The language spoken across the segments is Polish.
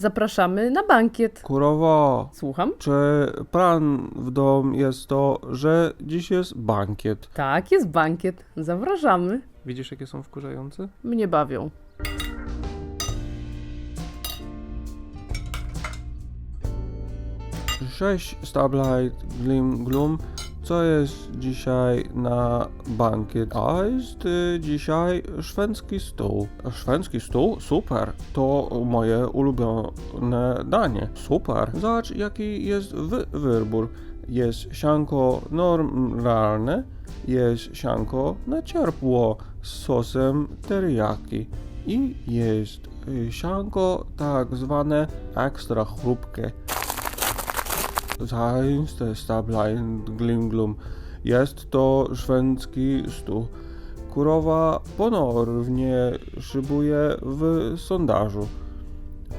Zapraszamy na bankiet. Kurowo, Słucham? czy plan w dom jest to, że dziś jest bankiet? Tak, jest bankiet. Zapraszamy. Widzisz, jakie są wkurzające? Mnie bawią. Cześć, Starlight, Glim, Gloom. Co jest dzisiaj na bankiet? A jest y, dzisiaj szwedzki stół. Szwedzki stół? Super. To moje ulubione danie. Super. Zobacz, jaki jest wy wybór. Jest sianko normalne, jest sianko na ciepło z sosem teriyaki i jest y, sianko tak zwane ekstra chrupkie. Zaiste Stablein Glimglum. Jest to szwedzki stół. Kurowa ponownie szybuje w sondażu.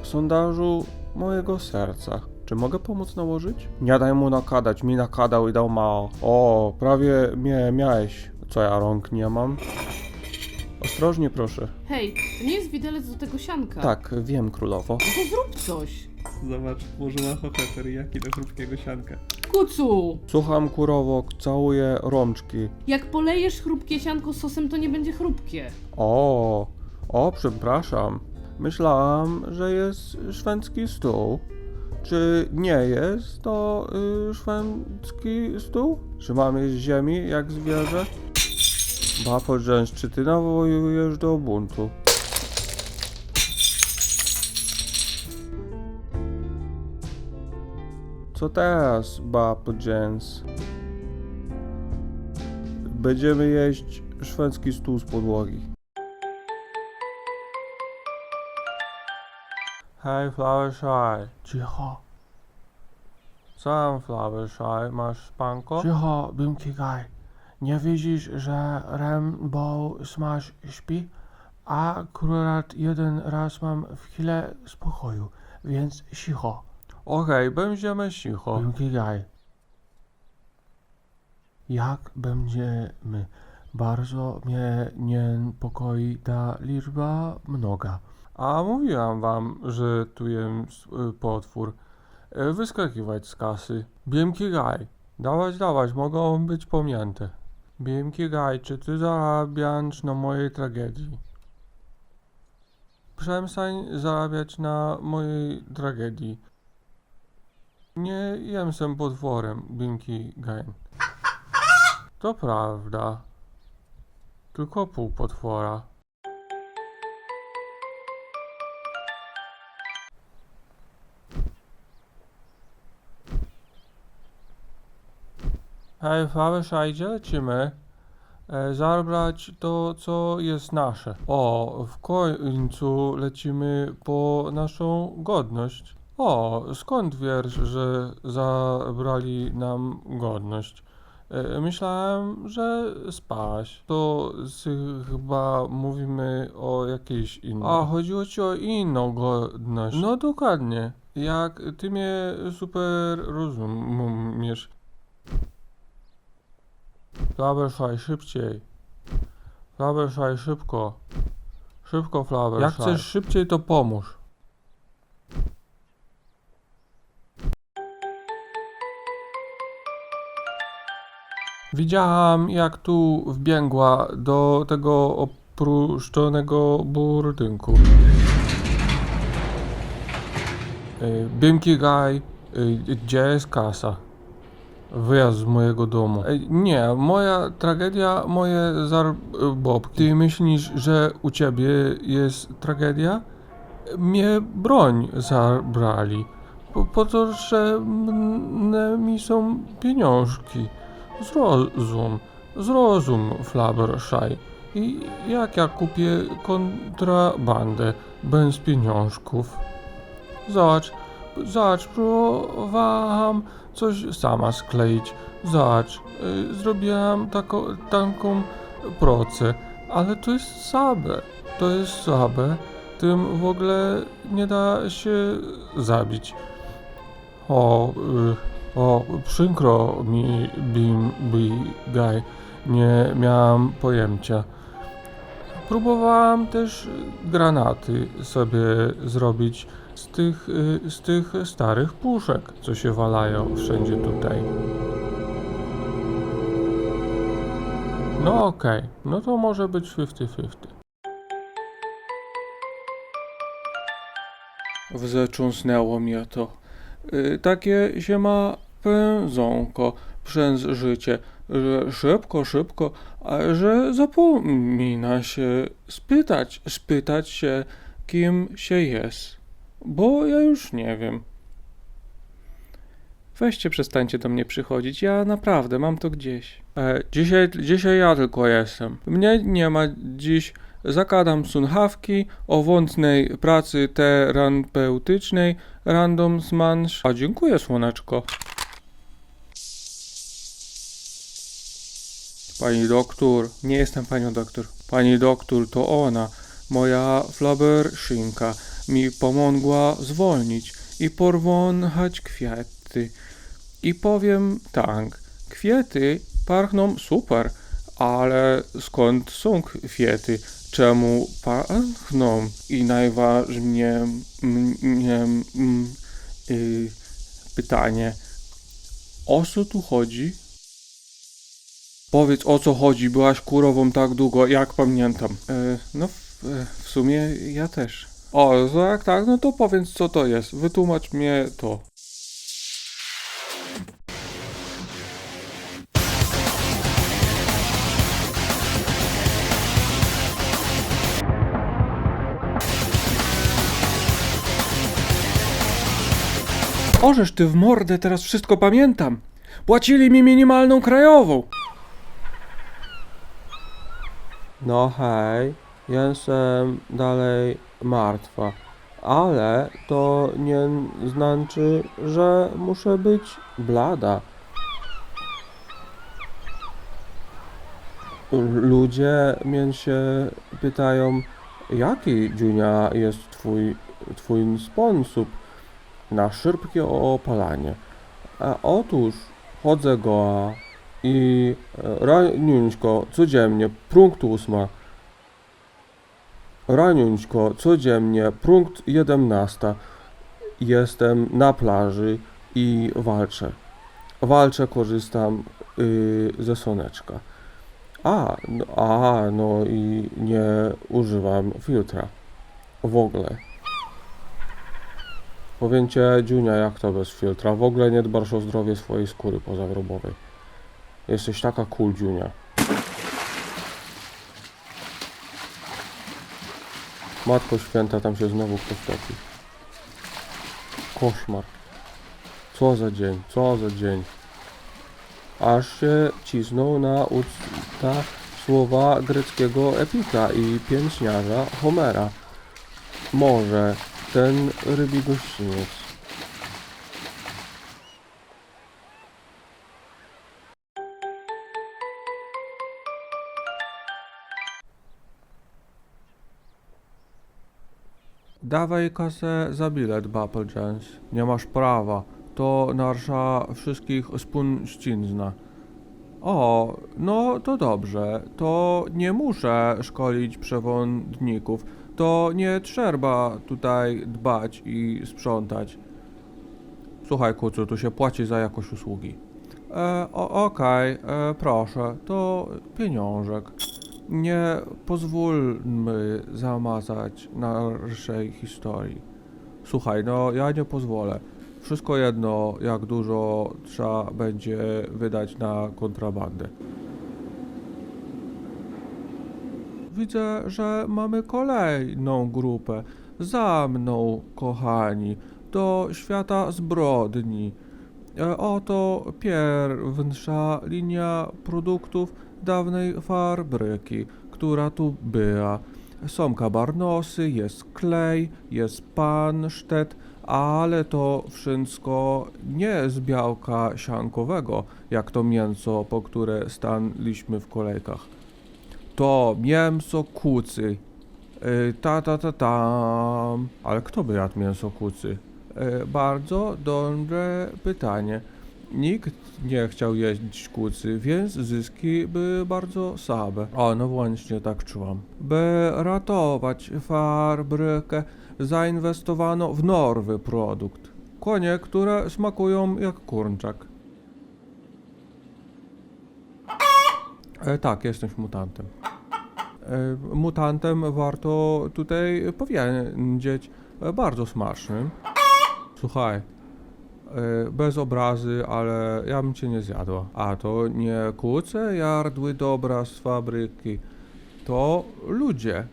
Sondażu mojego serca. Czy mogę pomóc nałożyć? Nie daj mu nakadać, mi nakadał i dał mało. O, prawie mnie miałeś. Co ja rąk nie mam? Ostrożnie proszę. Hej, to nie jest widelec do tego sianka. Tak, wiem królowo. No to zrób coś. Zobacz, włożyła hocheter jaki do chrupkiego sianka. Kucu! Słucham kurowo, całuję rączki. Jak polejesz chrupkie sianko sosem, to nie będzie chrupkie. O, o, przepraszam. Myślałam, że jest szwedzki stół. Czy nie jest to y, szwedzki stół? Czy mam jeść ziemi jak zwierzę? Bapo Jones, czy ty nawołujesz do buntu? Co teraz, Bapo Jones? Będziemy jeść szwedzki stół z podłogi. Hej, Flowershy. Cicho. Co tam, Flowershy? Masz spanko? Cicho, Bimki Guy. Nie widzisz, że Rainbow Smash śpi? A akurat jeden raz mam w chwilę spokoju, więc cicho, Okej, będziemy cicho. Guy. Jak będziemy? Bardzo mnie niepokoi ta liczba mnoga. A mówiłam wam, że tu jest y, potwór. Y, Wyskakiwać z kasy. Biemki gaj. Dawać, dawać, mogą być pominięte. Biemki gaj, czy ty zarabiasz na mojej tragedii? Przestań zarabiać na mojej tragedii. Nie jestem potworem, Biemki gaj. To prawda. Tylko pół potwora. Hej, Flawesza, gdzie lecimy? E, zabrać to, co jest nasze. O, w końcu lecimy po naszą godność. O, skąd wiesz, że zabrali nam godność? E, myślałem, że spałaś. To chyba mówimy o jakiejś innej. A, chodziło ci o inną godność. No dokładnie. Jak ty mnie super rozumiesz. Flowershy, szybciej. Flowershy, szybko. Szybko, Flowershy. Jak chcesz szybciej, to pomóż. Widziałam, jak tu wbiegła do tego opuszczonego budynku. Y, Bimki Guy, y, gdzie jest kasa? Wyjazd z mojego domu. Nie, moja tragedia, moje zarobki. Ty myślisz, że u ciebie jest tragedia? Mnie broń zabrali. Po, po to, że mi są pieniążki. Zrozum, zrozum, Flabbershaj. I jak ja kupię kontrabandę bez pieniążków? Zobacz, zobacz, próbowałam coś sama skleić. Zobacz, y, zrobiłam taką, procę, ale to jest słabe. To jest słabe. Tym w ogóle nie da się zabić. O, y, o, przykro mi, Bim, Bi, Guy. Nie miałam pojęcia. próbowałam też granaty sobie zrobić z tych, y, z tych starych puszek, co się walają wszędzie tutaj. No okej, no to może być 50-50. Wzecząsnęło mnie to. Y, takie się ma pędzonko przez życie, że szybko, szybko, a że zapomina się spytać, spytać się, kim się jest. Bo ja już nie wiem. Weźcie, przestańcie do mnie przychodzić. Ja naprawdę mam to gdzieś. E, dzisiaj, dzisiaj ja tylko jestem. Mnie nie ma dziś. Zakładam słuchawki o wątnej pracy terapeutycznej Random Smansz. A dziękuję, słoneczko. Pani doktor, nie jestem panią doktor. Pani doktor to ona, moja flaberszynka, mi pomogła zwolnić i porwąchać kwiaty. I powiem tak, kwiaty pachną super, ale skąd są kwiaty? Czemu pachną? I najważniejsze mm, mm, y, pytanie, o co tu chodzi? Powiedz o co chodzi, byłaś kurową tak długo, jak pamiętam. E, no, w, w sumie ja też. O, tak, tak, no to powiedz co to jest, wytłumacz mnie to. Ożeż ty w mordę, teraz wszystko pamiętam. Płacili mi minimalną krajową. No hej, jestem dalej martwa, ale to nie znaczy, że muszę być blada. Ludzie mnie się pytają, jaki Dziunia jest twój, twój sposób na szybkie opalanie. A otóż chodzę goła i e, raniuńśko codziennie, punkt ósma. Raniuńśko codziennie, punkt 11. Jestem na plaży i walczę. Walczę, korzystam y, ze słoneczka. A, no, a, no i nie używam filtra. W ogóle. Powiem cię, Dziunia, jak to bez filtra? W ogóle nie dbasz o zdrowie swojej skóry pozawrobowej. Jesteś taka cool, Dziunia. Matko Święta, tam się znowu ktoś topi. Koszmar. Co za dzień, co za dzień. Aż się cisnął na usta słowa greckiego epika i pięćniarza Homera. Może ten rybi gościniec. Dawaj kasę za bilet, Bapple Jens. Nie masz prawa. To narsza wszystkich spunścizna. O, no to dobrze. To nie muszę szkolić przewodników. To nie trzeba tutaj dbać i sprzątać. Słuchaj, kucu, tu się płaci za jakość usługi. E, Okej, e, proszę, to pieniążek. Nie pozwólmy zamazać naszej historii. Słuchaj, no ja nie pozwolę. Wszystko jedno, jak dużo trzeba będzie wydać na kontrabandę. Widzę, że mamy kolejną grupę. Za mną, kochani, do świata zbrodni. E, Oto pierwsza linia produktów dawnej fabryki, która tu była. Są kabarnosy, jest klej, jest pansztet, ale to wszystko nie z białka siankowego, jak to mięso, po które stanęliśmy w kolejkach. To mięso kucy. Y, Ta, ta, ta, tam. Ale kto by jadł mięso kucy? Y, Bardzo dobre pytanie. Nikt nie chciał jeść kucy, więc zyski były bardzo słabe. O, no właśnie tak czułam. By ratować fabrykę, zainwestowano w nowy produkt. Konie, które smakują jak kurczak. E, tak, jesteś mutantem. E, mutantem warto tutaj powiedzieć e, bardzo smacznym. Słuchaj, bez obrazy, ale ja bym cię nie zjadła. A to nie kuce jadły dobra z fabryki, to ludzie.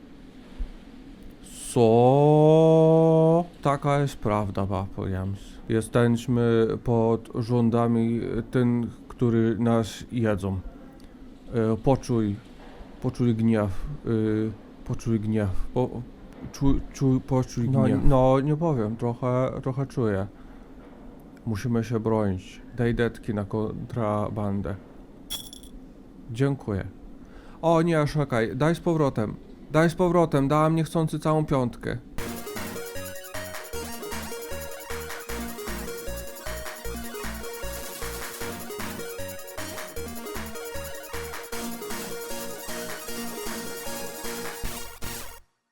Co? Taka jest prawda, papo Jams. Jesteśmy pod rządami tych, którzy nas jedzą. E, poczuj, poczuj gniew, y, poczuj gniew, po, czuj, czuj, poczuj No, gniew. No, nie powiem, trochę, trochę czuję. Musimy się bronić. Daj detki na kontrabandę. Dziękuję. O nie, czekaj, daj z powrotem. Daj z powrotem, dałem niechcący całą piątkę.